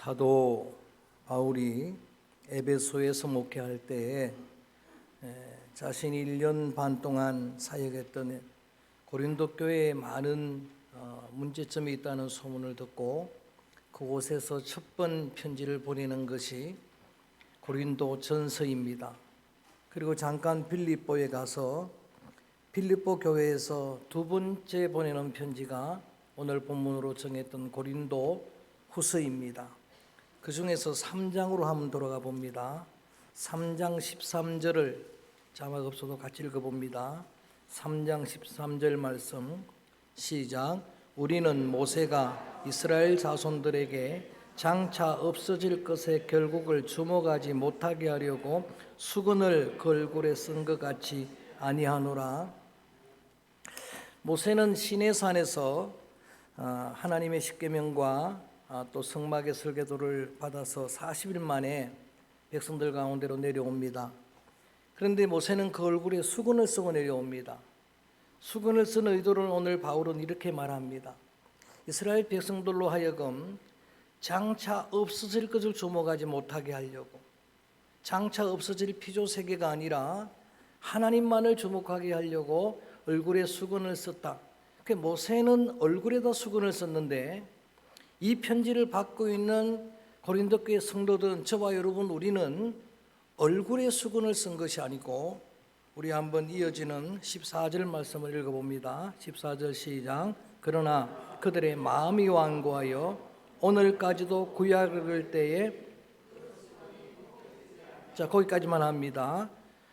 사도 바울이 에베소에서 목회할 때에 에, 자신이 1년 반 동안 사역했던 고린도 교회에 많은 어, 문제점이 있다는 소문을 듣고 그곳에서 첫 번 편지를 보내는 것이 고린도 전서입니다. 그리고 잠깐 빌립보에 가서 빌립보 교회에서 두 번째 보내는 편지가 오늘 본문으로 정했던 고린도 후서입니다. 그 중에서 3장으로 한번 돌아가 봅니다. 3장 13절을 자막 없어도 같이 읽어 봅니다. 3장 13절 말씀 시작 우리는 모세가 이스라엘 자손들에게 장차 없어질 것의 결국을 주목하지 못하게 하려고 수건을 그 얼굴에 쓴 것 같이 아니하노라 모세는 시내산에서 아, 하나님의 십계명과 아, 또 성막의 설계도를 받아서 40일 만에 백성들 가운데로 내려옵니다. 그런데 모세는 그 얼굴에 수건을 쓰고 내려옵니다. 수건을 쓴 의도를 오늘 바울은 이렇게 말합니다. 이스라엘 백성들로 하여금 장차 없어질 것을 주목하지 못하게 하려고 장차 없어질 피조 세계가 아니라 하나님만을 주목하게 하려고 얼굴에 수건을 썼다. 그 모세는 얼굴에다 수건을 썼는데 이 편지를 받고 있는 고린도 교회 성도들은 저와 여러분 우리는 얼굴에 수건을 쓴 것이 아니고 우리 한번 이어지는 14절 말씀을 읽어봅니다. 14절 시작. 그러나 그들의 마음이 완고하여 오늘까지도 구약을 때에 자 거기까지만 합니다.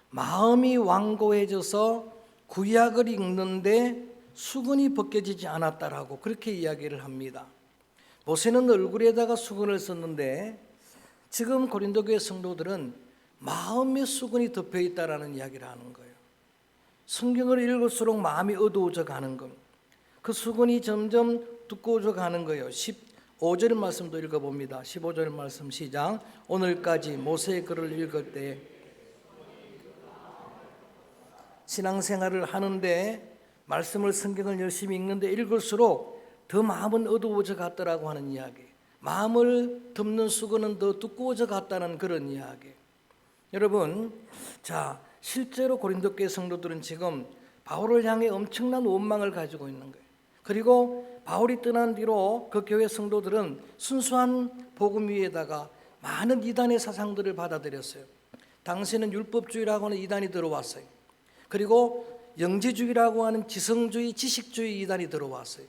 마음이 완고해져서 구약을 읽는데 수건이 벗겨지지 않았다라고 그렇게 이야기를 합니다. 모세는 얼굴에다가 수건을 썼는데 지금 고린도 교회 성도들은 마음의 수건이 덮여 있다라는 이야기를 하는 거예요. 성경을 읽을수록 마음이 어두워져 가는 것. 그 수건이 점점 두꺼워져 가는 거예요. 15절 말씀도 읽어봅니다. 15절 말씀 시작. 오늘까지 모세의 글을 읽을 때 신앙생활을 하는데 말씀을 성경을 열심히 읽는데 읽을수록 더 마음은 어두워져 갔더라고 하는 이야기. 마음을 덮는 수건은 더 두꺼워져 갔다는 그런 이야기. 여러분, 자 실제로 고린도 교회 성도들은 지금 바울을 향해 엄청난 원망을 가지고 있는 거예요. 그리고 바울이 떠난 뒤로 그 교회 성도들은 순수한 복음 위에다가 많은 이단의 사상들을 받아들였어요. 당시에는 율법주의라고 하는 이단이 들어왔어요. 그리고 영지주의라고 하는 지성주의, 지식주의 이단이 들어왔어요.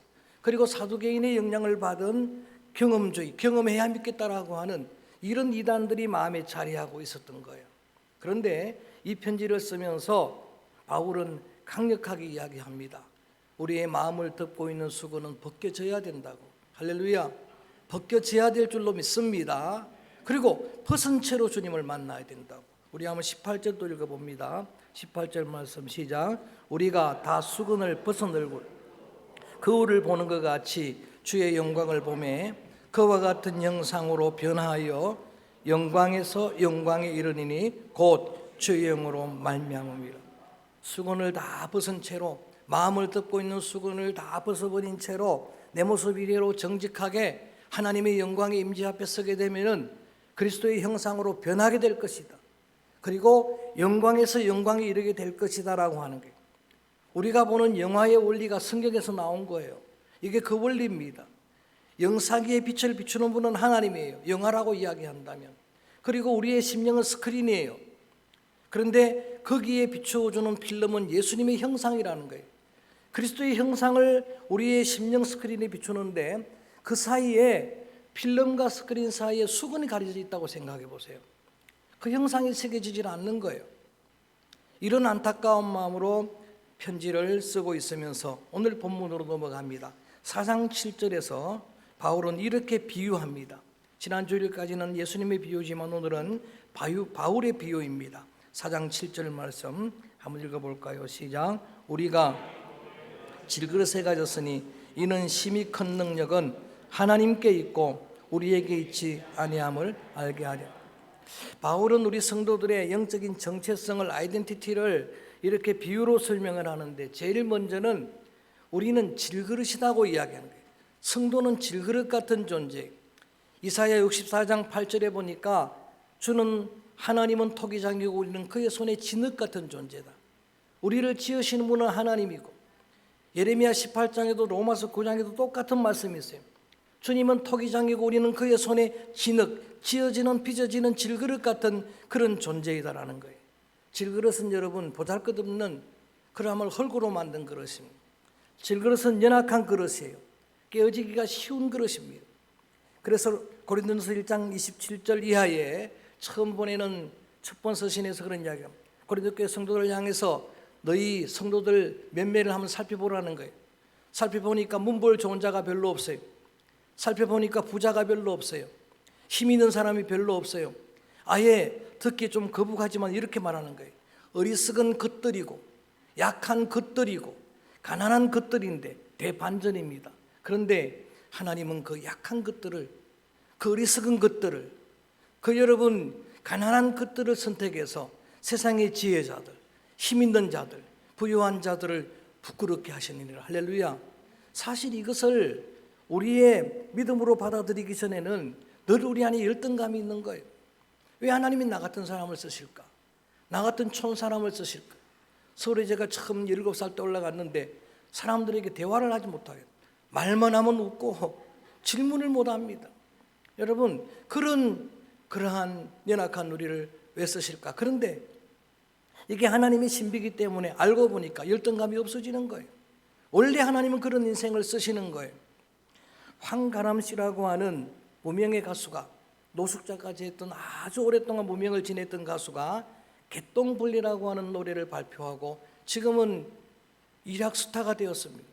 그리고 사두개인의 영향을 받은 경험주의, 경험해야 믿겠다라고 하는 이런 이단들이 마음에 자리하고 있었던 거예요. 그런데 이 편지를 쓰면서 바울은 강력하게 이야기합니다. 우리의 마음을 덮고 있는 수건은 벗겨져야 된다고. 할렐루야. 벗겨져야 될 줄로 믿습니다. 그리고 벗은 채로 주님을 만나야 된다고. 우리 한번 18절도 읽어봅니다. 18절 말씀 시작. 우리가 다 수건을 벗은 얼굴 거울을 보는 것 같이 주의 영광을 보매 그와 같은 형상으로 변하여 영광에서 영광에 이르니니 곧 주의 영으로 말미암음이라. 수건을 다 벗은 채로 마음을 덮고 있는 수건을 다 벗어버린 채로 내 모습 이대로 정직하게 하나님의 영광의 임재 앞에 서게 되면은 그리스도의 형상으로 변하게 될 것이다. 그리고 영광에서 영광에 이르게 될 것이다라고 하는 게 우리가 보는 영화의 원리가 성경에서 나온 거예요. 이게 그 원리입니다. 영사기의 빛을 비추는 분은 하나님이에요. 영화라고 이야기한다면. 그리고 우리의 심령은 스크린이에요. 그런데 거기에 비추어주는 필름은 예수님의 형상이라는 거예요. 그리스도의 형상을 우리의 심령 스크린에 비추는데 그 사이에 필름과 스크린 사이에 수건이 가려져 있다고 생각해 보세요. 그 형상이 새겨지질 않는 거예요. 이런 안타까운 마음으로 편지를 쓰고 있으면서 오늘 본문으로 넘어갑니다. 4장 7절에서 바울은 이렇게 비유합니다. 지난 주일까지는 예수님의 비유지만 오늘은 바울의 비유입니다. 4장 7절 말씀 한번 읽어볼까요? 시작. 우리가 질그릇에 가졌으니 이는 심히 큰 능력은 하나님께 있고 우리에게 있지 아니함을 알게 하려. 바울은 우리 성도들의 영적인 정체성을 아이덴티티를 이렇게 비유로 설명을 하는데 제일 먼저는 우리는 질그릇이라고 이야기하는 거예요. 성도는 질그릇 같은 존재. 이사야 64장 8절에 보니까 주는 하나님은 토기장이고 우리는 그의 손에 진흙 같은 존재다. 우리를 지으시는 분은 하나님이고 예레미야 18장에도 로마서 9장에도 똑같은 말씀이 있어요. 주님은 토기장이고 우리는 그의 손에 진흙, 지어지는 빚어지는 질그릇 같은 그런 존재이다라는 거예요. 질그릇은 여러분 보잘것없는 그람을 흙으로 만든 그릇입니다. 질그릇은 연약한 그릇이에요. 깨어지기가 쉬운 그릇입니다. 그래서 고린도서 1장 27절 이하에 처음 보내는 첫 번 서신에서 그런 이야기합니다. 고린도 교회 성도들을 향해서 너희 성도들 면매를 한번 살펴보라는 거예요. 살펴보니까 문벌 좋은 자가 별로 없어요. 살펴보니까 부자가 별로 없어요. 힘 있는 사람이 별로 없어요. 아예 듣기 좀 거북하지만 이렇게 말하는 거예요. 어리석은 것들이고 약한 것들이고 가난한 것들인데 대반전입니다. 그런데 하나님은 그 약한 것들을 그 어리석은 것들을 그 여러분 가난한 것들을 선택해서 세상의 지혜자들, 힘 있는 자들, 부유한 자들을 부끄럽게 하시느니라. 할렐루야. 사실 이것을 우리의 믿음으로 받아들이기 전에는 늘 우리 안에 열등감이 있는 거예요. 왜 하나님이 나 같은 사람을 쓰실까? 나 같은 촌 사람을 쓰실까? 서울에 제가 처음 17살 때 올라갔는데 사람들에게 대화를 하지 못하게 말만 하면 웃고 질문을 못 합니다. 여러분, 그런 그러한 연약한 우리를 왜 쓰실까? 그런데 이게 하나님의 신비기 때문에 알고 보니까 열등감이 없어지는 거예요. 원래 하나님은 그런 인생을 쓰시는 거예요. 황가람 씨라고 하는 무명의 가수가 노숙자까지 했던 아주 오랫동안 무명을 지냈던 가수가 개똥분리라고 하는 노래를 발표하고 지금은 일약 스타가 되었습니다.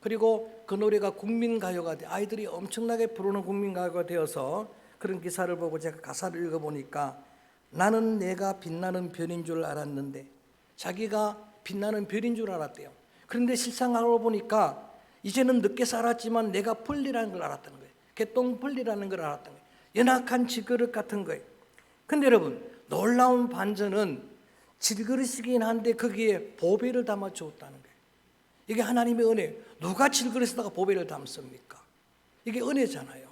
그리고 그 노래가 국민 가요가 돼 아이들이 엄청나게 부르는 국민 가요가 되어서 그런 기사를 보고 제가 가사를 읽어 보니까 나는 내가 빛나는 별인 줄 알았는데 자기가 빛나는 별인 줄 알았대요. 그런데 실상 알고 보니까 이제는 늦게 살았지만 내가 분리라는 걸 알았다는 거예요. 개똥 분리라는 걸 알았다는 거예요. 연약한 질그릇 같은 거예요. 근데 여러분 놀라운 반전은 질그릇이긴 한데 거기에 보배를 담아 주었다는 거예요. 이게 하나님의 은혜. 누가 질그릇에다가 보배를 담습니까? 이게 은혜잖아요.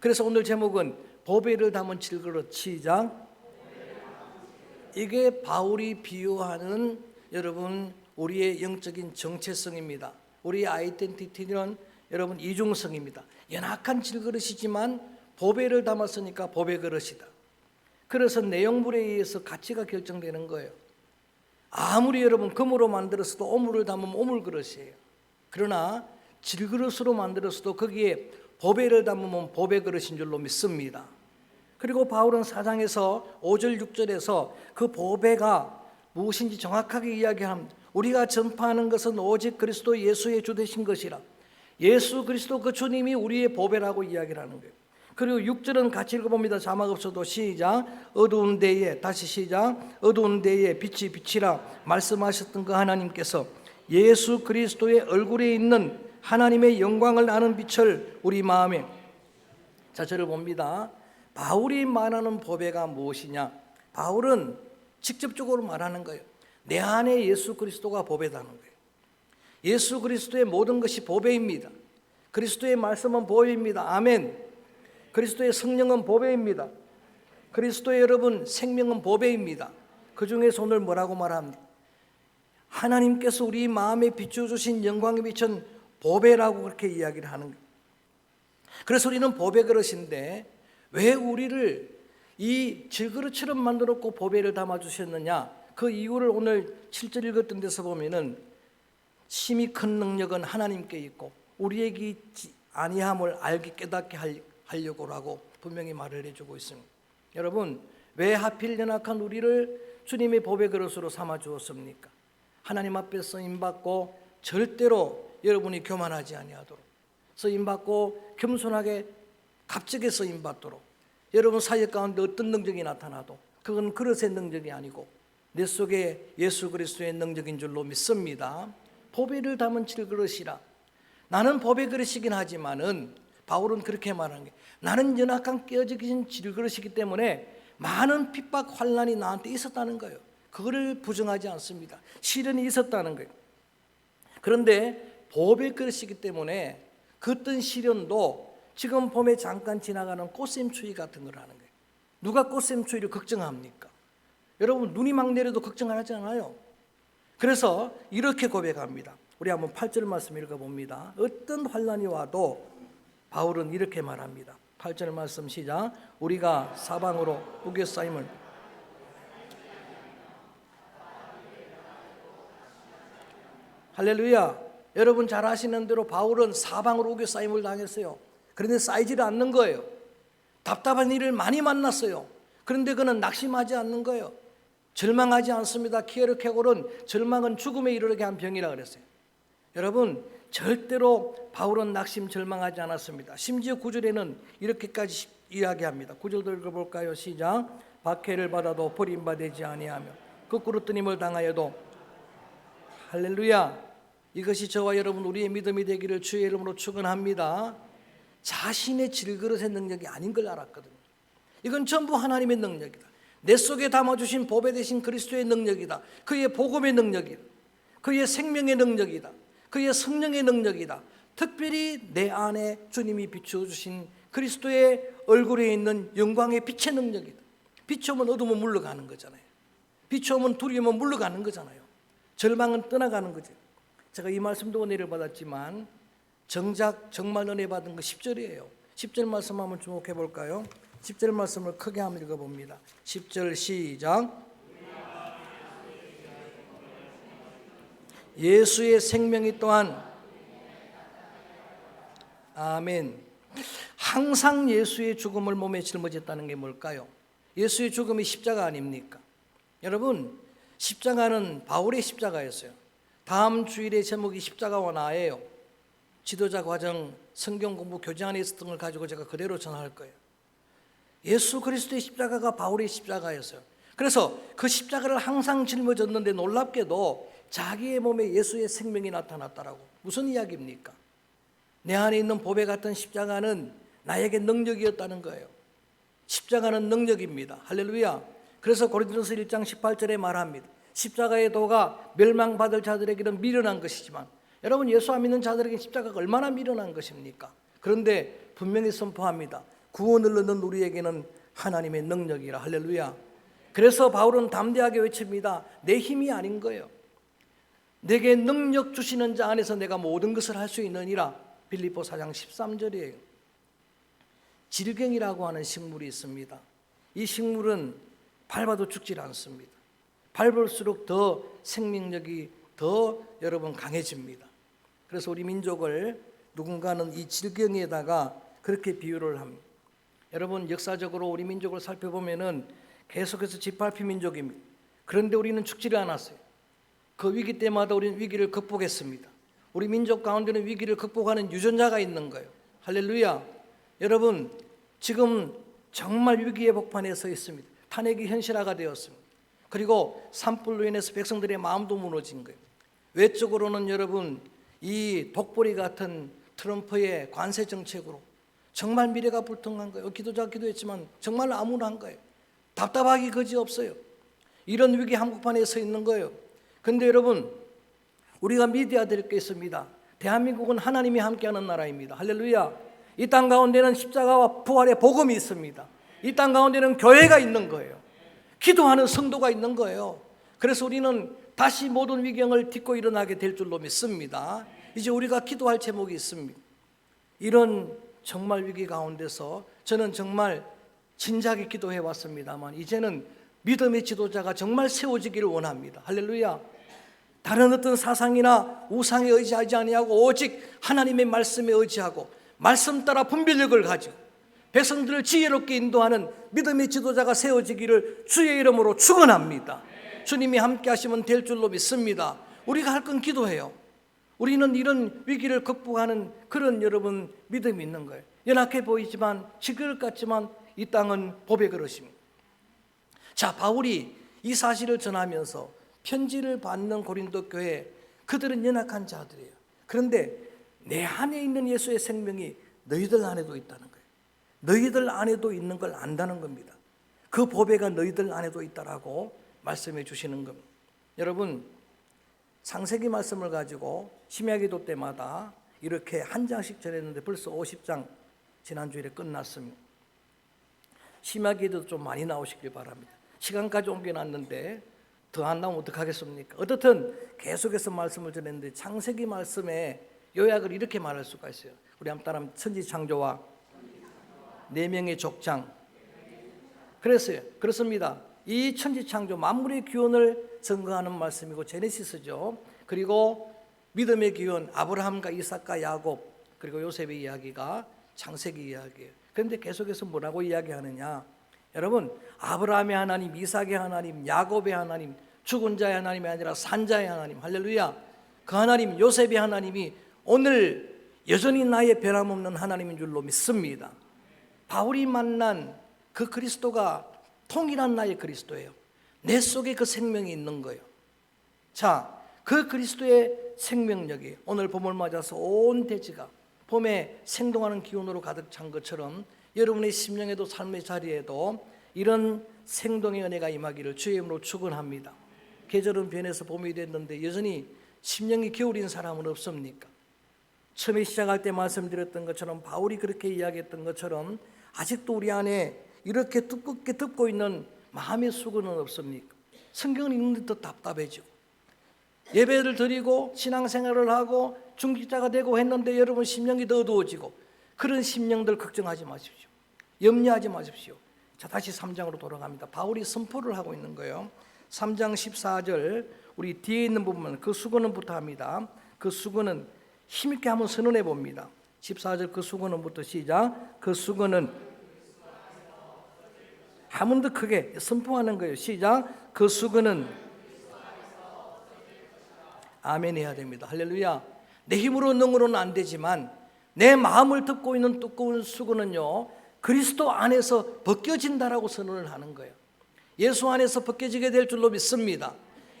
그래서 오늘 제목은 보배를 담은 질그릇 시작. 이게 바울이 비유하는 여러분 우리의 영적인 정체성입니다. 우리의 아이덴티티는 여러분 이중성입니다. 연약한 질그릇이지만 보배를 담았으니까 보배 그릇이다. 그래서 내용물에 의해서 가치가 결정되는 거예요. 아무리 여러분 금으로 만들었어도 오물을 담으면 오물 그릇이에요. 그러나 질그릇으로 만들었어도 거기에 보배를 담으면 보배 그릇인 줄로 믿습니다. 그리고 바울은 사장에서 5절 6절에서 그 보배가 무엇인지 정확하게 이야기합니다. 우리가 전파하는 것은 오직 그리스도 예수의 주 되신 것이라. 예수 그리스도 그 주님이 우리의 보배라고 이야기를 하는 거예요. 그리고 6절은 같이 읽어봅니다. 자막 없어도 시작. 어두운 데에 다시 시작. 어두운 데에 빛이 빛이라 말씀하셨던 그 하나님께서 예수 그리스도의 얼굴에 있는 하나님의 영광을 아는 빛을 우리 마음에 자 저를 봅니다. 바울이 말하는 보배가 무엇이냐? 바울은 직접적으로 말하는 거예요. 내 안에 예수 그리스도가 보배다는 거예요. 예수 그리스도의 모든 것이 보배입니다. 그리스도의 말씀은 보배입니다. 아멘. 그리스도의 성령은 보배입니다. 그리스도의 여러분 생명은 보배입니다. 그 중에서 오늘 뭐라고 말합니까? 하나님께서 우리 마음에 비춰주신 영광에 비춘 보배라고 그렇게 이야기를 하는 거예요. 그래서 우리는 보배 그릇인데 왜 우리를 이 질그릇처럼 만들었고 보배를 담아 주셨느냐? 그 이유를 오늘 7절 읽었던 데서 보면은 심히 큰 능력은 하나님께 있고 우리에게 아니함을 알게 깨닫게 하려고라고 분명히 말을 해주고 있습니다. 여러분 왜 하필 연약한 우리를 주님의 보배 그릇으로 삼아 주었습니까? 하나님 앞에 쓰임 받고 절대로 여러분이 교만하지 아니하도록 쓰임 받고 겸손하게 갑자기 쓰임 받도록 여러분 사역 가운데 어떤 능력이 나타나도 그건 그릇의 능력이 아니고 내 속에 예수 그리스도의 능력인 줄로 믿습니다. 보배를 담은 질그릇이라 나는 보배 그릇이긴 하지만은 바울은 그렇게 말하는 게 나는 연약한 깨어지긴 질그릇이기 때문에 많은 핍박 환란이 나한테 있었다는 거예요. 그거를 부정하지 않습니다. 시련이 있었다는 거예요. 그런데 보배 그릇이기 때문에 그 어떤 시련도 지금 봄에 잠깐 지나가는 꽃샘추위 같은 걸 하는 거예요. 누가 꽃샘추위를 걱정합니까? 여러분 눈이 막 내려도 걱정 안 하잖아요. 그래서 이렇게 고백합니다. 우리 한번 8절 말씀 읽어봅니다. 어떤 환란이 와도 바울은 이렇게 말합니다. 8절 말씀 시작. 우리가 사방으로 우겨싸임을 할렐루야. 여러분 잘 아시는 대로 바울은 사방으로 우겨싸임을 당했어요. 그런데 쌓이지를 않는 거예요. 답답한 일을 많이 만났어요. 그런데 그는 낙심하지 않는 거예요. 절망하지 않습니다. 키에르케골은 절망은 죽음에 이르게 한 병이라 그랬어요. 여러분 절대로 바울은 낙심 절망하지 않았습니다. 심지어 구절에는 이렇게까지 이야기합니다. 구절도 읽어볼까요? 시작. 박해를 받아도 버림받지 아니하며 거꾸로 뜨님을 당하여도 할렐루야. 이것이 저와 여러분 우리의 믿음이 되기를 주의 이름으로 축원합니다. 자신의 질그릇의 능력이 아닌 걸 알았거든요. 이건 전부 하나님의 능력이다. 내 속에 담아주신 보배 되신 그리스도의 능력이다. 그의 복음의 능력이다. 그의 생명의 능력이다. 그의 성령의 능력이다. 특별히 내 안에 주님이 비추어 주신 그리스도의 얼굴에 있는 영광의 빛의 능력이다. 비추면 어두면 물러가는 거잖아요. 비추면 두려우면 물러가는 거잖아요. 절망은 떠나가는 거죠. 제가 이 말씀도 은혜를 받았지만 정작 정말 은혜 받은 거 10절이에요. 10절 말씀 한번 주목해 볼까요? 10절 말씀을 크게 한번 읽어 봅니다. 10절 시작. 예수의 생명이 또한 아멘. 항상 예수의 죽음을 몸에 짊어졌다는 게 뭘까요? 예수의 죽음이 십자가 아닙니까? 여러분, 십자가는 바울의 십자가였어요. 다음 주일의 제목이 십자가와 나예요. 지도자 과정 성경 공부 교재 안에 있었던 걸 가지고 제가 그대로 전할 거예요. 예수 그리스도의 십자가가 바울의 십자가였어요. 그래서 그 십자가를 항상 짊어졌는데 놀랍게도 자기의 몸에 예수의 생명이 나타났다라고. 무슨 이야기입니까? 내 안에 있는 보배 같은 십자가는 나에게 능력이었다는 거예요. 십자가는 능력입니다. 할렐루야. 그래서 고린도서 1장 18절에 말합니다. 십자가의 도가 멸망받을 자들에게는 미련한 것이지만 여러분 예수 안 믿는 자들에게 십자가가 얼마나 미련한 것입니까? 그런데 분명히 선포합니다. 구원을 얻는 우리에게는 하나님의 능력이라 할렐루야. 그래서 바울은 담대하게 외칩니다. 내 힘이 아닌 거예요. 내게 능력 주시는 자 안에서 내가 모든 것을 할 수 있느니라. 빌립보 4장 13절이에요. 질갱이라고 하는 식물이 있습니다. 이 식물은 밟아도 죽질 않습니다. 밟을수록 더 생명력이 더 여러분 강해집니다. 그래서 우리 민족을 누군가는 이 질경에다가 그렇게 비유를 합니다. 여러분 역사적으로 우리 민족을 살펴보면은 계속해서 짓밟힌 민족입니다. 그런데 우리는 죽지를 않았어요. 그 위기 때마다 우리는 위기를 극복했습니다. 우리 민족 가운데는 위기를 극복하는 유전자가 있는 거예요. 할렐루야. 여러분 지금 정말 위기의 복판에 서 있습니다. 탄핵이 현실화가 되었습니다. 그리고 산불로 인해서 백성들의 마음도 무너진 거예요. 외적으로는 여러분 이 독보리 같은 트럼프의 관세 정책으로 정말 미래가 불통한 거예요. 기도자 기도했지만 정말 암울한 거예요. 답답하기 거지 없어요. 이런 위기 한국판에 서 있는 거예요. 근데 여러분 우리가 믿어야 될 게 있습니다. 대한민국은 하나님이 함께하는 나라입니다. 할렐루야. 이 땅 가운데는 십자가와 부활의 복음이 있습니다. 이 땅 가운데는 교회가 있는 거예요. 기도하는 성도가 있는 거예요. 그래서 우리는 다시 모든 위경을 딛고 일어나게 될 줄로 믿습니다. 이제 우리가 기도할 제목이 있습니다. 이런 정말 위기 가운데서 저는 정말 진작에 기도해 왔습니다만 이제는 믿음의 지도자가 정말 세워지기를 원합니다. 할렐루야. 다른 어떤 사상이나 우상에 의지하지 아니하고 오직 하나님의 말씀에 의지하고 말씀 따라 분별력을 가지고 백성들을 지혜롭게 인도하는 믿음의 지도자가 세워지기를 주의 이름으로 축원합니다. 주님이 함께 하시면 될 줄로 믿습니다. 우리가 할 건 기도해요. 우리는 이런 위기를 극복하는 그런 여러분 믿음이 있는 거예요. 연약해 보이지만 지그릇 같지만 이 땅은 보배 그릇입니다. 자, 바울이 이 사실을 전하면서 편지를 받는 고린도 교회 그들은 연약한 자들이에요. 그런데 내 안에 있는 예수의 생명이 너희들 안에도 있다는 거예요. 너희들 안에도 있는 걸 안다는 겁니다. 그 보배가 너희들 안에도 있다라고 말씀해 주시는 겁니다. 여러분 창세기 말씀을 가지고 심야기도 때마다 이렇게 한 장씩 전했는데 벌써 50장 지난주에 끝났습니다. 심야기도 좀 많이 나오시길 바랍니다. 시간까지 옮겨놨는데 더 안 나오면 어떡하겠습니까? 어떻든 계속해서 말씀을 전했는데 창세기 말씀에 요약을 이렇게 말할 수가 있어요. 우리 한번 따라하면 천지 창조와 네 명의 족장. 그랬어요. 그렇습니다. 이 천지 창조 만물의 기원을 증거하는 말씀이고 제네시스죠. 그리고 믿음의 기원 아브라함과 이삭과 야곱 그리고 요셉의 이야기가 창세기 이야기예요. 그런데 계속해서 뭐라고 이야기하느냐? 여러분 아브라함의 하나님, 이삭의 하나님, 야곱의 하나님, 죽은 자의 하나님이 아니라 산자의 하나님, 할렐루야. 그 하나님 요셉의 하나님이 오늘 여전히 나의 변함없는 하나님인 줄로 믿습니다. 바울이 만난 그 그리스도가 통일한 나의 그리스도예요. 내 속에 그 생명이 있는 거예요. 자, 그 그리스도의 생명력이 오늘 봄을 맞아서 온 대지가 봄에 생동하는 기운으로 가득 찬 것처럼 여러분의 심령에도 삶의 자리에도 이런 생동의 은혜가 임하기를 주의 이름으로 축원합니다. 계절은 변해서 봄이 됐는데 여전히 심령이 겨울인 사람은 없습니까? 처음에 시작할 때 말씀드렸던 것처럼 바울이 그렇게 이야기했던 것처럼 아직도 우리 안에 이렇게 두껍게 덮고 있는 마음의 수고는 없습니까? 성경을 읽는데 더 답답해지고 예배를 드리고 신앙생활을 하고 중직자가 되고 했는데 여러분 심령이 더 어두워지고 그런 심령들 걱정하지 마십시오. 염려하지 마십시오. 자 다시 3장으로 돌아갑니다. 바울이 선포를 하고 있는 거예요. 3장 14절 우리 뒤에 있는 부분 그 수고는부터 합니다. 그 수고는 힘있게 한번 선언해 봅니다. 14절 그 수고는부터 시작. 그 수고는 한 번 더 크게 선포하는 거예요. 시작. 그 수고는 아멘 해야 됩니다. 할렐루야. 내 힘으로 능으로는 안 되지만 내 마음을 듣고 있는 두꺼운 수고는요. 그리스도 안에서 벗겨진다라고 선언을 하는 거예요. 예수 안에서 벗겨지게 될 줄로 믿습니다.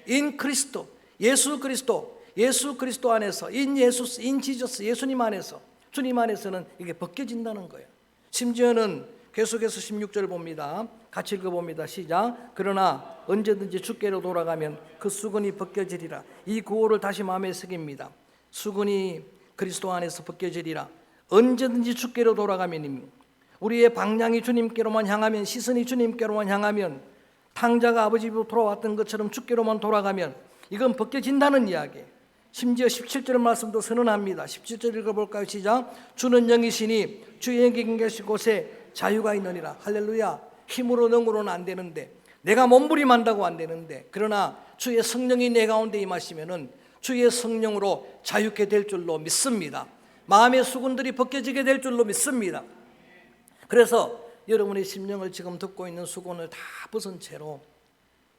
인 그리스도, 예수 그리스도, 예수 그리스도 안에서 인 예수, 인 지저스, 예수님 안에서 주님 안에서는 이게 벗겨진다는 거예요. 심지어는 계속해서 16절 봅니다. 같이 읽어봅니다. 시작. 그러나 언제든지 주께로 돌아가면 그 수건이 벗겨지리라. 이 구호를 다시 마음에 새깁니다. 수건이 그리스도 안에서 벗겨지리라. 언제든지 주께로 돌아가면 우리의 방향이 주님께로만 향하면 시선이 주님께로만 향하면 탕자가 아버지로 돌아왔던 것처럼 주께로만 돌아가면 이건 벗겨진다는 이야기. 심지어 17절 말씀도 선언합니다. 17절 읽어볼까요? 시작. 주는 영이시니 주의 계신 곳에 자유가 있느니라. 할렐루야. 힘으로 능으로는 안 되는데 내가 몸부림한다고 안 되는데 그러나 주의 성령이 내 가운데 임하시면은 주의 성령으로 자유케 될 줄로 믿습니다. 마음의 수군들이 벗겨지게 될 줄로 믿습니다. 그래서 여러분의 심령을 지금 듣고 있는 수건을 다 벗은 채로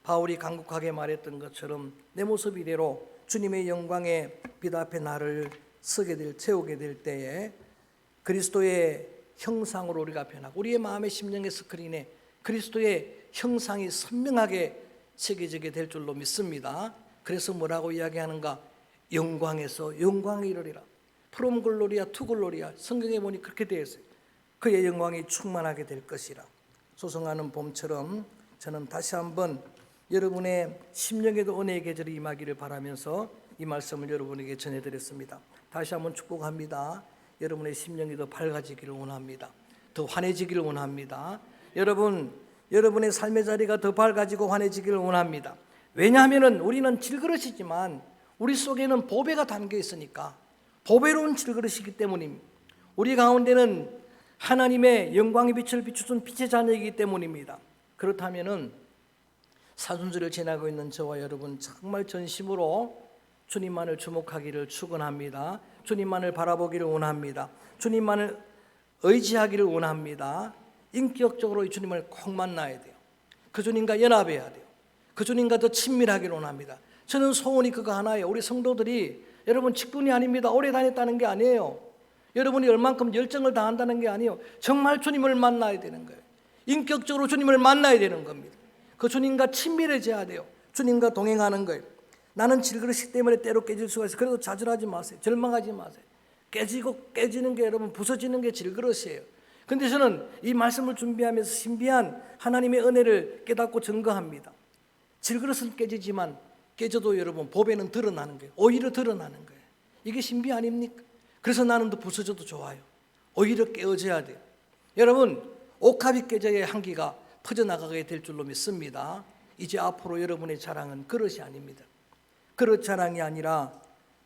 바울이 강국하게 말했던 것처럼 내 모습 이대로 주님의 영광의 빛 앞에 나를 서게 될 채우게 될 때에 그리스도의 형상으로 우리가 변하고 우리의 마음의 심령의 스크린에 그리스도의 형상이 선명하게 새겨지게 될 줄로 믿습니다. 그래서 뭐라고 이야기하는가? 영광에서 영광에 이르리라. 프롬 글로리아 투 글로리아 성경에 보니 그렇게 되어 있어요. 그의 영광이 충만하게 될 것이라. 소송하는 봄처럼 저는 다시 한번 여러분의 심령에도 은혜의 계절이 임하기를 바라면서 이 말씀을 여러분에게 전해드렸습니다. 다시 한번 축복합니다. 여러분의 심령이 더 밝아지기를 원합니다. 더 환해지기를 원합니다. 여러분, 여러분의 삶의 자리가 더 밝아지고 환해지기를 원합니다. 왜냐하면 우리는 질그릇이지만 우리 속에는 보배가 담겨 있으니까 보배로운 질그릇이기 때문입니다. 우리 가운데는 하나님의 영광의 빛을 비추준 빛의 자녀이기 때문입니다. 그렇다면은 사순절을 지나고 있는 저와 여러분 정말 전심으로 주님만을 주목하기를 축원합니다. 주님만을 바라보기를 원합니다. 주님만을 의지하기를 원합니다. 인격적으로 이 주님을 꼭 만나야 돼요. 그 주님과 연합해야 돼요. 그 주님과 더 친밀하기를 원합니다. 저는 소원이 그거 하나예요. 우리 성도들이 여러분 직분이 아닙니다. 오래 다녔다는 게 아니에요. 여러분이 얼만큼 열정을 다한다는 게 아니에요. 정말 주님을 만나야 되는 거예요. 인격적으로 주님을 만나야 되는 겁니다. 그 주님과 친밀해져야 돼요. 주님과 동행하는 거예요. 나는 질그릇이 때문에 때로 깨질 수가 있어요. 그래도 좌절하지 마세요. 절망하지 마세요. 깨지고 깨지는 게 여러분 부서지는 게 질그릇이에요. 근데 저는 이 말씀을 준비하면서 신비한 하나님의 은혜를 깨닫고 증거합니다. 질그릇은 깨지지만 깨져도 여러분 보배는 드러나는 거예요. 오히려 드러나는 거예요. 이게 신비 아닙니까? 그래서 나는 더 부서져도 좋아요. 오히려 깨어져야 돼요. 여러분 옥합이 깨져야 향기가 퍼져나가게 될 줄로 믿습니다. 이제 앞으로 여러분의 자랑은 그릇이 아닙니다. 그릇 자랑이 아니라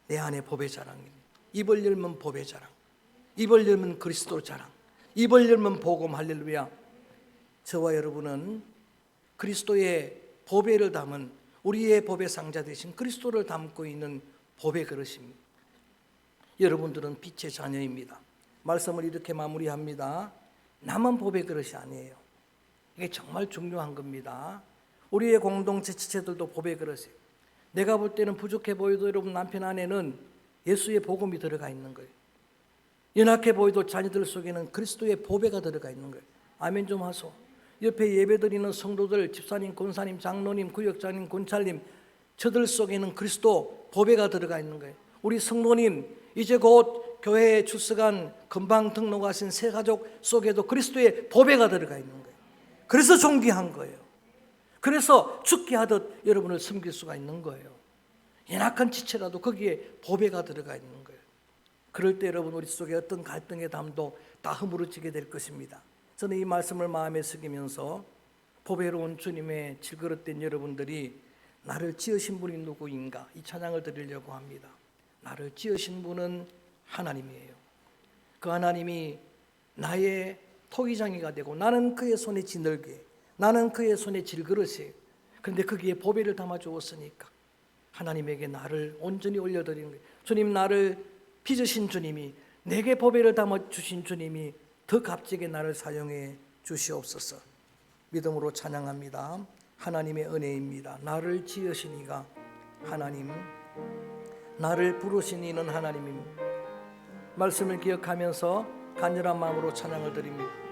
내 안에 법의 자랑입니다. 입을 열면 법의 자랑, 입을 열면 그리스도 자랑, 입을 열면 복음 할렐루야. 저와 여러분은 그리스도의 보배를 담은 우리의 법의 상자 대신 그리스도를 담고 있는 법의 그릇입니다. 여러분들은 빛의 자녀입니다. 말씀을 이렇게 마무리합니다. 나만 법의 그릇이 아니에요. 이게 정말 중요한 겁니다. 우리의 공동체 지체들도 법의 그릇이에요. 내가 볼 때는 부족해 보여도 여러분 남편 안에는 예수의 복음이 들어가 있는 거예요. 연약해 보여도 자녀들 속에는 그리스도의 보배가 들어가 있는 거예요. 아멘 좀 하소. 옆에 예배드리는 성도들, 집사님, 권사님, 장로님, 구역장님, 권찰님, 저들 속에는 그리스도 보배가 들어가 있는 거예요. 우리 성도님, 이제 곧 교회에 출석한 금방 등록하신 새 가족 속에도 그리스도의 보배가 들어가 있는 거예요. 그래서 존귀한 거예요. 그래서 죽게 하듯 여러분을 섬길 수가 있는 거예요. 연약한 지체라도 거기에 보배가 들어가 있는 거예요. 그럴 때 여러분 우리 속에 어떤 갈등의 담도 다 허물어지게 될 것입니다. 저는 이 말씀을 마음에 새기면서 보배로운 주님의 질그릇된 여러분들이 나를 지으신 분이 누구인가 이 찬양을 드리려고 합니다. 나를 지으신 분은 하나님이에요. 그 하나님이 나의 토기장이가 되고 나는 그의 손에 지늘게 나는 그의 손에 질그릇이에요. 그런데 거기에 보배를 담아 주었으니까 하나님에게 나를 온전히 올려드리는 거예요. 주님 나를 빚으신 주님이 내게 보배를 담아 주신 주님이 더 값지게 나를 사용해 주시옵소서. 믿음으로 찬양합니다. 하나님의 은혜입니다. 나를 지으시니가 하나님, 나를 부르신 이는 하나님입니다. 말씀을 기억하면서 간절한 마음으로 찬양을 드립니다.